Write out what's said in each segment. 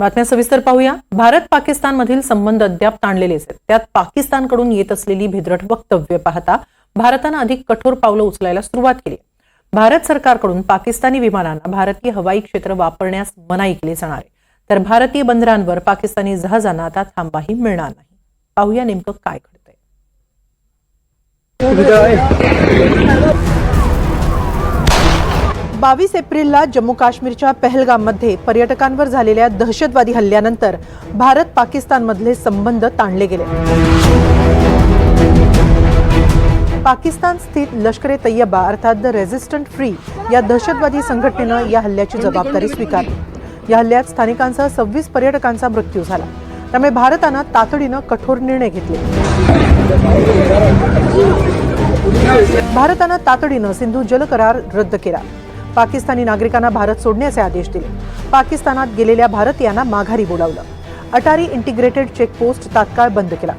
बातम्या सविस्तर पाहूया. भारत पाकिस्तान मधील संबंध अद्याप ताणलेलेच आहेत. त्यात पाकिस्तानकडून येत असलेली भिद्रट वक्तव्य पाहता भारतानं अधिक कठोर पावलं उचलायला सुरुवात केली. भारत सरकारकडून पाकिस्तानी विमानांना भारतीय हवाई क्षेत्र वापरण्यास मनाई केली जाणार आहे. तर भारतीय बंदरांवर पाकिस्तानी जहाजांना आता थांबाही मिळणार नाही. पाहूया नेमकं काय घडतंय. बावीस एप्रिलला जम्मू काश्मीरच्या पहलगाममध्ये पर्यटकांवर झालेल्या दहशतवादी हल्ल्यानंतर भारत पाकिस्तानमधले संबंध ताणले गेले. पाकिस्तान स्थित लष्कर ए तय्यबा अर्थात द रेझिस्टंट फ्री या दहशतवादी संघटनेनं या हल्ल्याची जबाबदारी स्वीकारली. या हल्ल्यात स्थानिकांसह सव्वीस पर्यटकांचा मृत्यू झाला. त्यामुळे भारतानं तातडीनं कठोर निर्णय घेतले. भारतानं तातडीनं सिंधू जल करार रद्द केला. पाकिस्तानी नागरिकांना भारत सोडण्याचे आदेश दिले. पाकिस्तानात गेलेल्या भारतीयांना माघारी बोलावलं. अटारी इंटिग्रेटेड चेकपोस्ट तात्काळ बंद केला.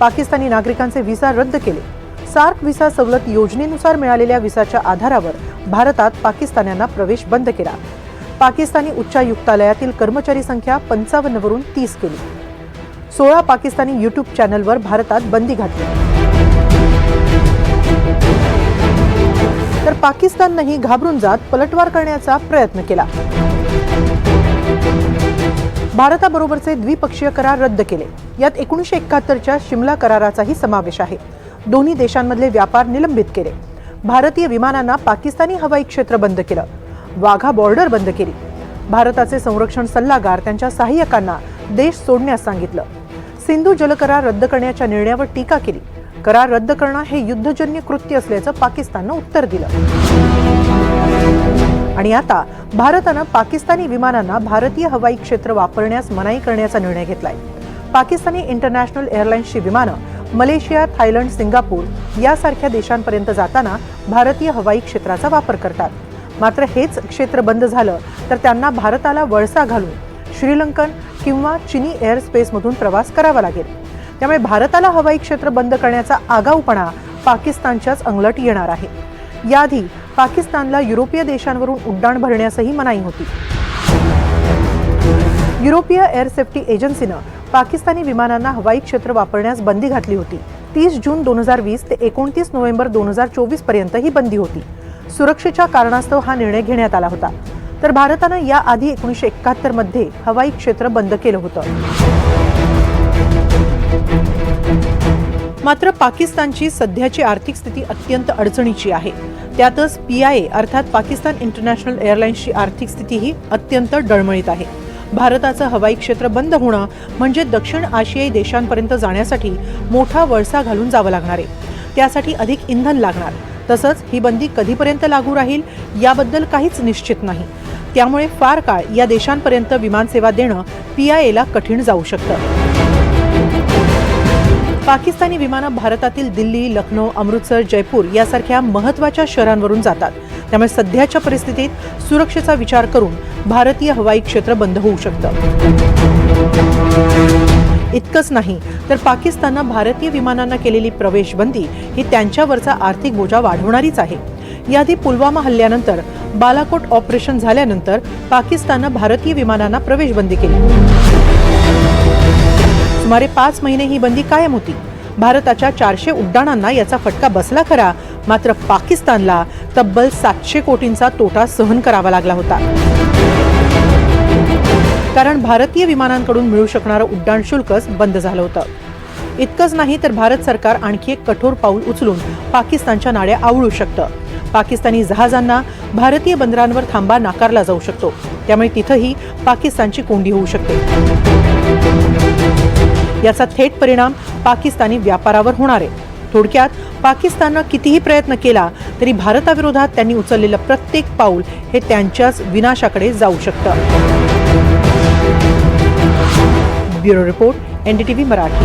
पाकिस्तानी नागरिकांचे व्हिसा रद्द केले. सार्क व्हिसा सवलत योजनेनुसार मिळालेल्या व्हिसाच्या आधारावर भारतात पाकिस्तान्यांना प्रवेश बंद केला. पाकिस्तानी उच्चायुक्तालयातील कर्मचारी संख्या पंचावन्नवरून तीस केली. सोळा पाकिस्तानी युट्यूब चॅनलवर भारतात बंदी घातली. तर पाकिस्ताननंही घाबरून जात पलटवार करण्याचा प्रयत्न केला. भारताबरोबरचे द्विपक्षीय करार रद्द केले. यात एकोणीसशे एकाहत्तरच्या शिमला कराराचाही समावेश आहे. दोन्ही देशांमधले व्यापार निलंबित केले. भारतीय विमानांना पाकिस्तानी हवाई क्षेत्र बंद केलं. वाघा बॉर्डर बंद केली. भारताचे संरक्षण सल्लागार त्यांच्या सहाय्यकांना देश सोडण्यास सांगितलं. सिंधू जलकरार रद्द करण्याच्या निर्णयावर टीका केली. करार रद्द करणं हे युद्धजन्य कृत्य असल्याचं पाकिस्ताननं उत्तर दिलं. आणि आता भारतानं पाकिस्तानी विमानांना भारतीय हवाई क्षेत्र वापरण्यास मनाई करण्याचा निर्णय घेतलाय. पाकिस्तानी इंटरनॅशनल एअरलाईन्सची विमानं मलेशिया थायलंड सिंगापूर यासारख्या देशांपर्यंत जाताना भारतीय हवाई क्षेत्राचा वापर करतात. मात्र हेच क्षेत्र बंद झालं तर त्यांना भारताला वळसा घालून श्रीलंकन किंवा चिनी एअर स्पेसमधून प्रवास करावा लागेल. त्यामुळे भारताला हवाई क्षेत्र बंद करण्याचा आगाऊपणा पाकिस्तानच्याच अंगलट येणार आहे. याआधी पाकिस्तानला युरोपीय देशांवरून उड्डाण भरण्यासही मनाई होती. युरोपीय एअर सेफ्टी एजन्सीनं पाकिस्तानी विमानांना हवाई क्षेत्र वापरण्यास बंदी घातली होती. तीस जून दोन हजार वीस ते एकोणतीस नोव्हेंबर दोन हजार चोवीसपर्यंत ही बंदी होती. सुरक्षेच्या कारणास्तव हा निर्णय घेण्यात आला होता. तर भारतानं याआधी एकोणीसशे एकाहत्तरमध्ये हवाई क्षेत्र बंद केलं होतं. मात्र पाकिस्तानची सध्याची आर्थिक स्थिती अत्यंत अडचणीची आहे. त्यातच पी आय ए अर्थात पाकिस्तान इंटरनॅशनल एअरलाईन्सची आर्थिक स्थितीही अत्यंत डळमळीत आहे. भारताचं हवाई क्षेत्र बंद होणं म्हणजे दक्षिण आशियाई देशांपर्यंत जाण्यासाठी मोठा वळसा घालून जावं लागणार आहे. त्यासाठी अधिक इंधन लागणार. तसंच ही बंदी कधीपर्यंत लागू राहील याबद्दल काहीच निश्चित नाही. त्यामुळे फार काळ या देशांपर्यंत विमानसेवा देणं पी आय एला कठीण जाऊ शकतं. पाकिस्तानी विमानं भारतातील दिल्ली लखनौ अमृतसर जयपूर यासारख्या महत्त्वाच्या शहरांवरून जातात. त्यामुळे सध्याच्या परिस्थितीत सुरक्षेचा विचार करून भारतीय हवाई क्षेत्र बंद होऊ शकतं. इतकंच नाही तर पाकिस्ताननं भारतीय विमानांना केलेली प्रवेशबंदी ही त्यांच्यावरचा आर्थिक बोजा वाढवणारीच आहे. याआधी पुलवामा हल्ल्यानंतर बालाकोट ऑपरेशन झाल्यानंतर पाकिस्ताननं भारतीय विमानांना प्रवेशबंदी केली. सुमारे पाच महिने ही बंदी कायम होती. भारताच्या चारशे उड्डाणांना याचा फटका बसला खरा. मात्र पाकिस्तानला तब्बल सातशे कोटींचा तोटा सहन करावा लागला होता. कारण भारतीय विमानांकडून मिळू शकणारं उड्डाण शुल्कच बंद झालं होतं. इतकंच नाही तर भारत सरकार आणखी एक कठोर पाऊल उचलून पाकिस्तानच्या नाड्या आवळू शकतं. पाकिस्तानी जहाजांना भारतीय बंदरांवर थांबा नाकारला जाऊ शकतो. त्यामुळे तिथंही पाकिस्तानची कोंडी होऊ शकते. याचा थेट परिणाम पाकिस्तानी व्यापारावर होणार आहे. थोडक्यात पाकिस्ताननं कितीही प्रयत्न केला तरी भारताविरोधात त्यांनी उचललेलं प्रत्येक पाऊल हे त्यांच्याच विनाशाकडे जाऊ शकतं. Bureau report NDTV Marathi.